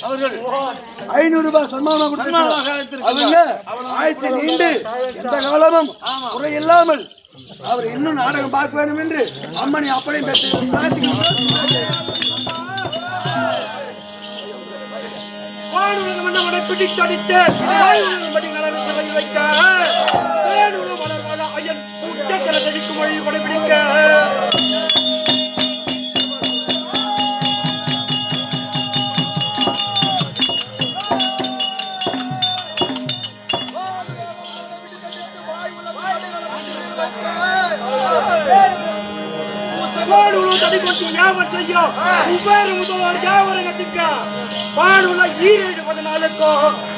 அவர்கள் ஐநூறு ரூபாய் சன்மானம் கொடுத்திருக்கிறார். அவங்க ஆயுசு நீண்டு எந்த காலமும் குறை இல்லாமல் அவர் இன்னும் நாடகம் பார்க்க வேண்டும் என்று அம்மனை அப்படியே பேசி பிடித்தடித்து வைக்க ஐயன் தடிக்கும் ஈரேழு பதினாலுக்கோ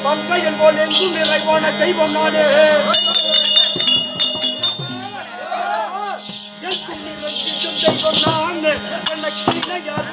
பங்கையன் போல் எங்கும் நிறைவான தெய்வம் நாடு. தெய்வம் நான். எனக்கு இணையார்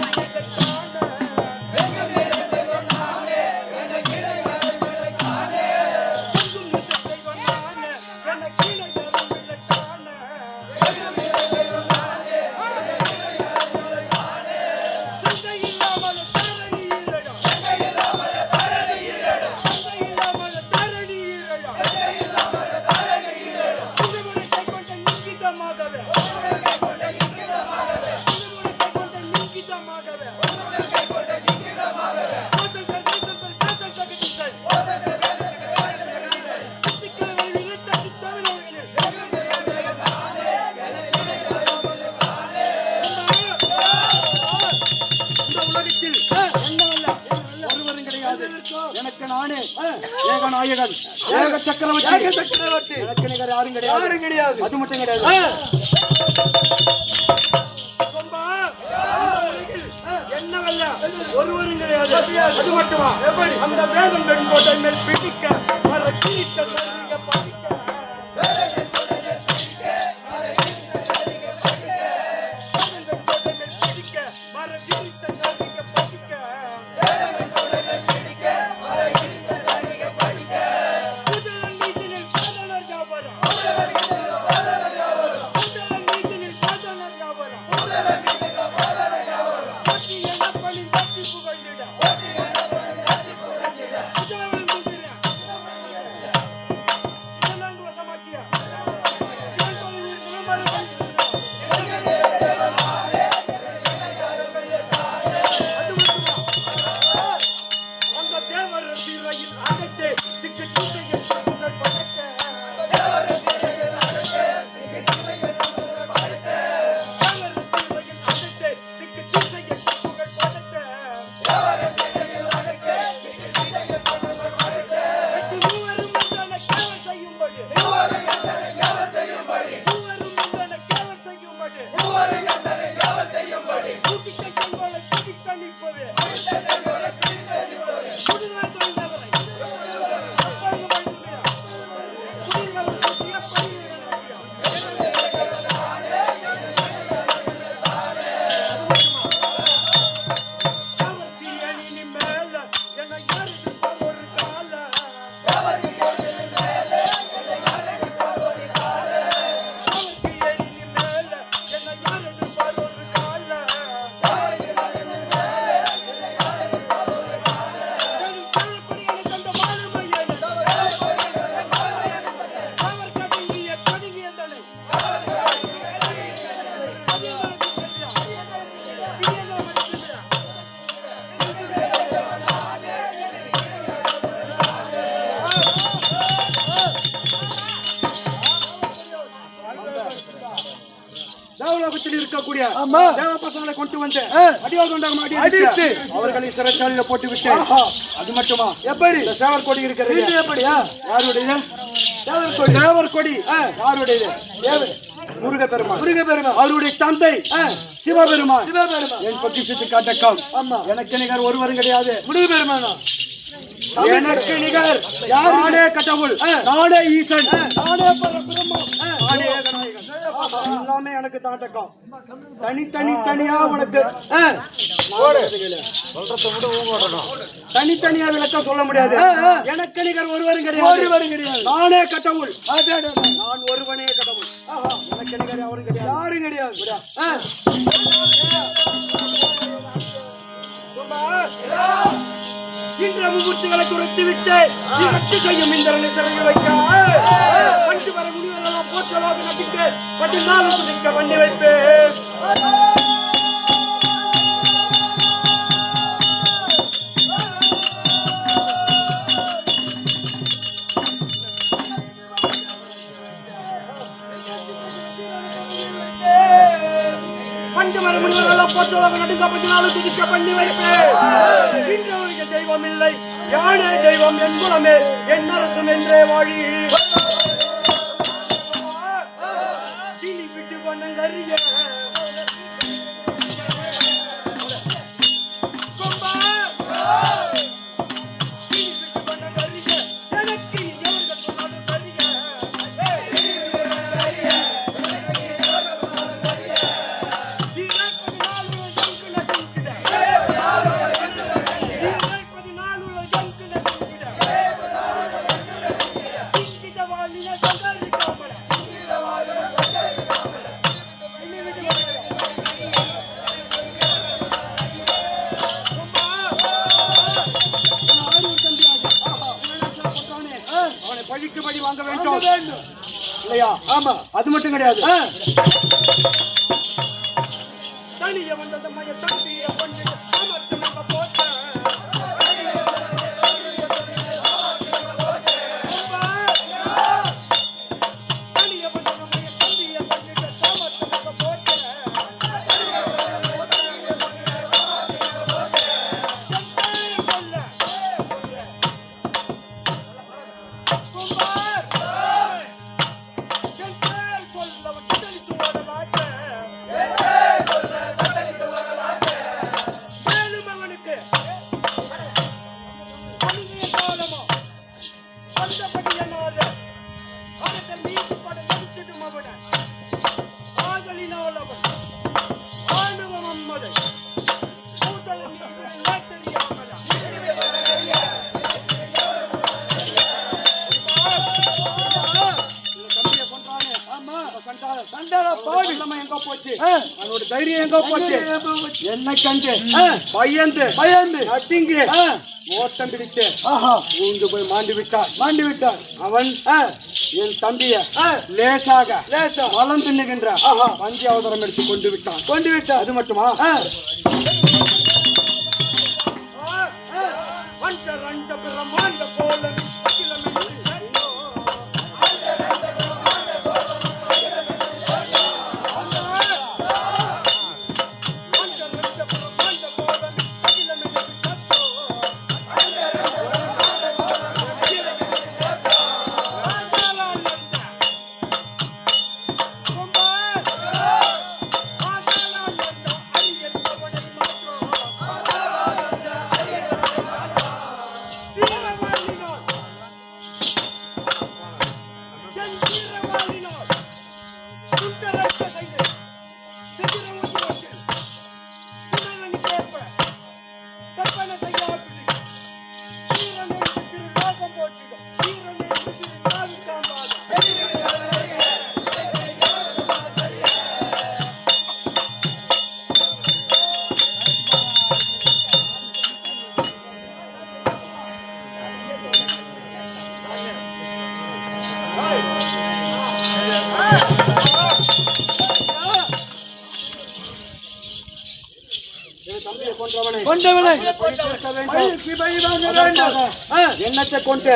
ஏக நாயகன் ஏக சக்கரவர்த்தி? ஏக சக்கரவர்த்தி. எனக்கு நிகர் யாரும் கிடையாது. யாரும் கிடையாது. அது மட்டும் கிடையாது. என்னவல்ல. ஒருவரும் கிடையாது. அது மட்டுமா? அந்த வேதம் பெண் கோட்டை மேல் பிடிக்க வர கிரீட்ட பதிக்க. தேவலோகத்தில் இருக்கக்கூடிய ஆமா. தேவ பசங்களை கொண்டு வந்து ஆ. அடியால் கொண்டாங்க அடித்து. அவர்களை சிறைச்சாலையில போட்டு விட்டு. அது மட்டுமா? எப்படி? சேவர் கொடி இருக்கிறது. எப்படியா யாருடைய தேவர் கொடி. சேவர் கொடி. யாருடையது? முருகப்பெருமான். முருகப்பெருமான். அவருடைய தந்தை ஆ. சிவபெருமான். சிவபெருமான். என் பொக்கிஷத்து காட்டக்கம். ஆமா. எனக்கு நிகர் ஒருவரும் கிடையாது. முருகப்பெருமானா. எனக்கு நிகர். நானே கடவுள். நானே ஈசன். நானே பரபிரம்மம். நானே எல்லாமே எனக்கு தனி தனி தனியா உனக்கு. தனித்தனியா விளக்கம் சொல்ல முடியாது. எனக்கு நிகர் ஒருவரும் கிடையாது. ஒருவரும் கிடையாது. நானே கடவுள். நான் ஒருவனே கடவுள். எனக்கு நிகர் அவரும் கிடையாது. யாரும் கிடையாது. இன்ற முகூர்த்திகளை குறைத்து விட்டு செய்யும் இந்திரனை சிறையில் வைக்க. வரை முடிவெல்லாம் போற்றலாக நம்பிட்டு பத்து குதிக்க பண்ணி வைப்பேன். பண்ணி வைப்பேன். தெய்வம் இல்லை. யானை தெய்வம் என் குலமே என் அரசும் என்றே வாழி. கிளி ஆமா அது மட்டும் கிடையாது ஆ. தனிய வந்தத மய தம்பிய தைரியம் எங்க போச்சு என்ன கண்டு. பயந்து பயந்து நட்டிங்கு. ஓட்டம் பிடித்து ஆஹா ஊந்து போய் மாண்டு விட்டான் மாண்டி விட்டார் அவன். என் தம்பிய. லேசாக லேசா. வளம் தின்னுகின்ற ஆஹா. பஞ்சி அவதாரம் எடுத்து கொண்டு விட்டான் கொண்டு விட்டார் அது மட்டுமா ரண்ட வேண்டும். எண்ணத்தை கொண்டு.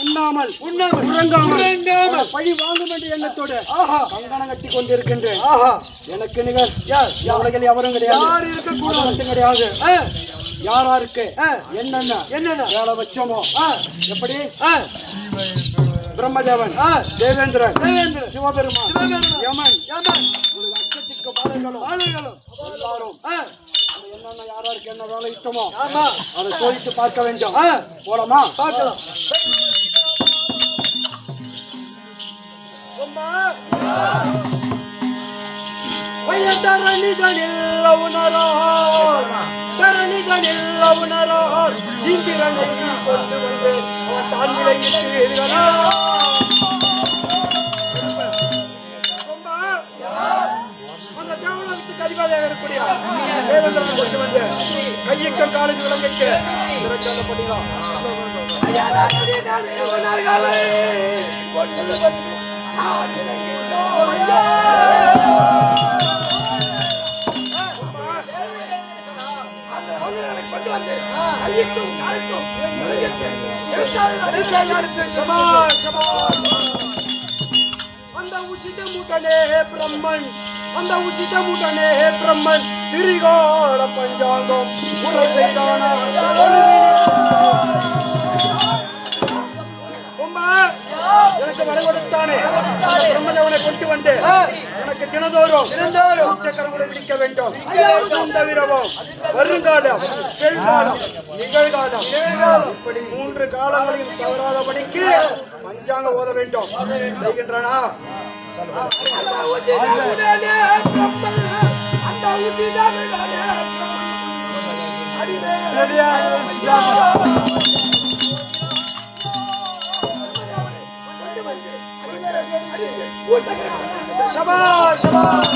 உண்ணாமல் உண்ணாமல் உறங்காமல் உறங்காமல். பழி வாங்கும் என்ற எண்ணத்தோடு ஆஹா கங்கணம் கட்டி கொண்டிருக்கின்றேன் ஆஹா எனக்கு நிகர் யார்? உலகில் எவரும் கிடையாது யார் இருக்கக்கூடாது? கிடையாது. யாராருக்கு. என்னென்ன என்னென்ன வேலை வச்சோமோ. எப்படி. பிரம்மதேவன். தேவேந்திரன் தேவேந்திரன். சிவபெருமான். யமன் யமன். உங்களுக்கு அச்சத்திற்கு பாடல்களும் எல்லாரும். என்னென்ன யாராருக்கு என்ன வேலை இட்டமோ ஆமா. அதை சோதித்து பார்க்க வேண்டும். போலாமா? பார்க்கலாம். உணரார். இந்திரனை கொண்டு வந்து அவன் தான் அதிபதியாக இருக்கக்கூடிய தேவேந்திரனை கொண்டு வந்து கையக்கம் காலுக்கு விளங்கிட்டு சிறைச்சாலை பண்ணிடலாம் சபாஷ், சபாஷ். அந்த உச்சித மூட்டனே பிரம்மன். அந்த உச்சித மூட்டனே பிரம்மன் திரிகால பஞ்சாங்கம் முறை செய்தானா எனக்கு வர கொடுத்தானே அந்த பிரம்மதேவனை கொண்டு வந்து எனக்கு தினதோறும் தினந்தோறும். உச்சக்கரங்களை பிடிக்க வேண்டும். தவிரவும் வருங்காலம் செல்காலம் நிகழ்காலம். இப்படி மூன்று காலங்களையும் தவறாதபடிக்கு பஞ்சாங்க ஓத வேண்டும். செய்கின்றனா? சபாஷ், சபாஷ்.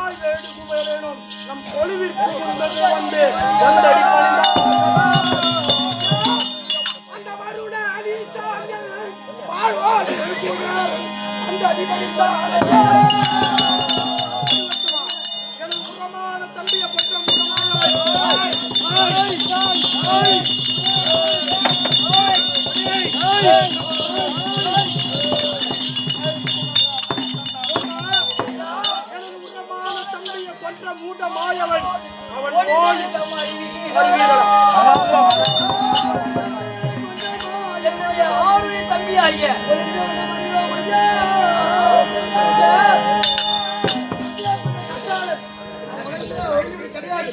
அந்த நம் கொலுவிற்கு வந்து வந்தடி